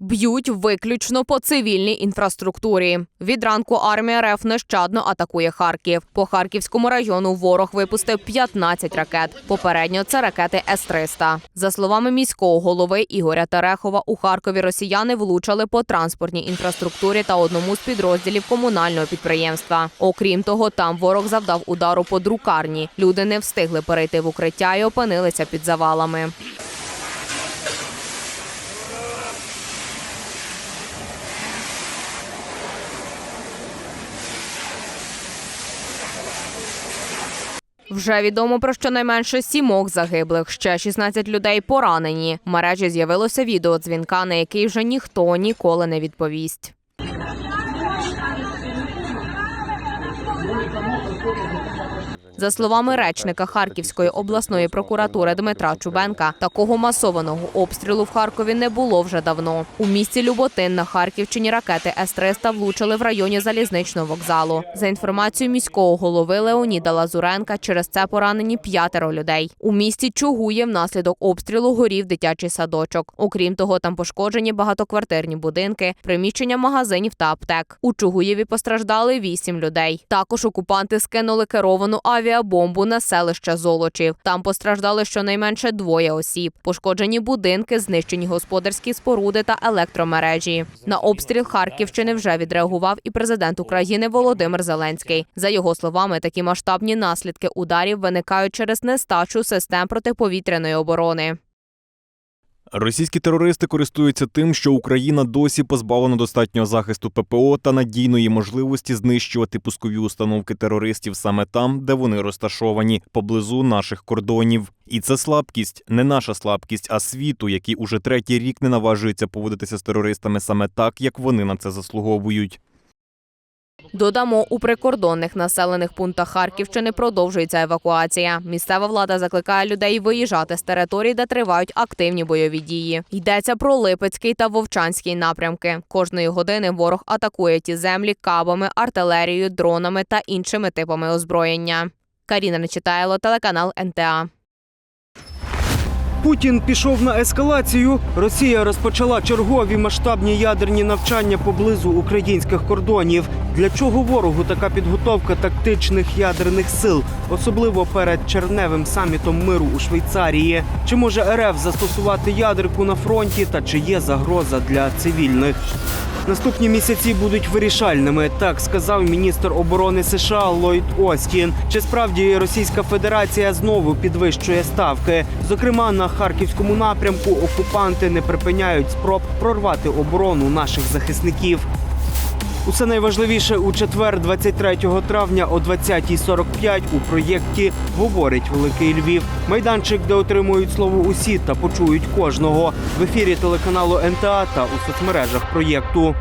Б'ють виключно по цивільній інфраструктурі. Від ранку армія РФ нещадно атакує Харків. По Харківському району ворог випустив 15 ракет. Попередньо це ракети С-300. За словами міського голови Ігоря Терехова, у Харкові росіяни влучали по транспортній інфраструктурі та одному з підрозділів комунального підприємства. Окрім того, там ворог завдав удару по друкарні. Люди не встигли перейти в укриття і опинилися під завалами. Вже відомо про щонайменше сімох загиблих, ще 16 людей поранені. В мережі з'явилося відео дзвінка, на який вже ніхто ніколи не відповість. За словами речника Харківської обласної прокуратури Дмитра Чубенка, такого масованого обстрілу в Харкові не було вже давно. У місті Люботин на Харківщині ракети С-300 влучили в районі залізничного вокзалу. За інформацією міського голови Леоніда Лазуренка, через це поранені п'ятеро людей. У місті Чугує внаслідок обстрілу горів дитячий садочок. Окрім того, там пошкоджені багатоквартирні будинки, приміщення магазинів та аптек. У Чугуєві постраждали вісім людей. Також окупанти скинули керовану авіабомбу на селище Золочів. Там постраждали щонайменше двоє осіб. Пошкоджені будинки, знищені господарські споруди та електромережі. На обстріл Харківщини вже відреагував і президент України Володимир Зеленський. За його словами, такі масштабні наслідки ударів виникають через нестачу систем протиповітряної оборони. Російські терористи користуються тим, що Україна досі позбавлена достатнього захисту ППО та надійної можливості знищувати пускові установки терористів саме там, де вони розташовані, поблизу наших кордонів. І це слабкість, не наша слабкість, а світу, який уже третій рік не наважується поводитися з терористами саме так, як вони на це заслуговують. Додамо, у прикордонних населених пунктах Харківщини продовжується евакуація. Місцева влада закликає людей виїжджати з територій, де тривають активні бойові дії. Йдеться про Липецький та Вовчанський напрямки. Кожної години ворог атакує ті землі кабами, артилерією, дронами та іншими типами озброєння. Каріна Нечитайло, телеканал НТА. Путін пішов на ескалацію. Росія розпочала чергові масштабні ядерні навчання поблизу українських кордонів. Для чого ворогу така підготовка тактичних ядерних сил, особливо перед черневим самітом миру у Швейцарії? Чи може РФ застосувати ядерку на фронті та чи є загроза для цивільних? Наступні місяці будуть вирішальними, так сказав міністр оборони США Ллойд Остін. Чи справді Російська Федерація знову підвищує ставки? Зокрема, на харківському напрямку окупанти не припиняють спроб прорвати оборону наших захисників. Усе найважливіше у четвер, 23 травня о 20.45 у проєкті говорить Великий Львів. Майданчик, де отримують слово усі та почують кожного в ефірі телеканалу НТА та у соцмережах проєкту.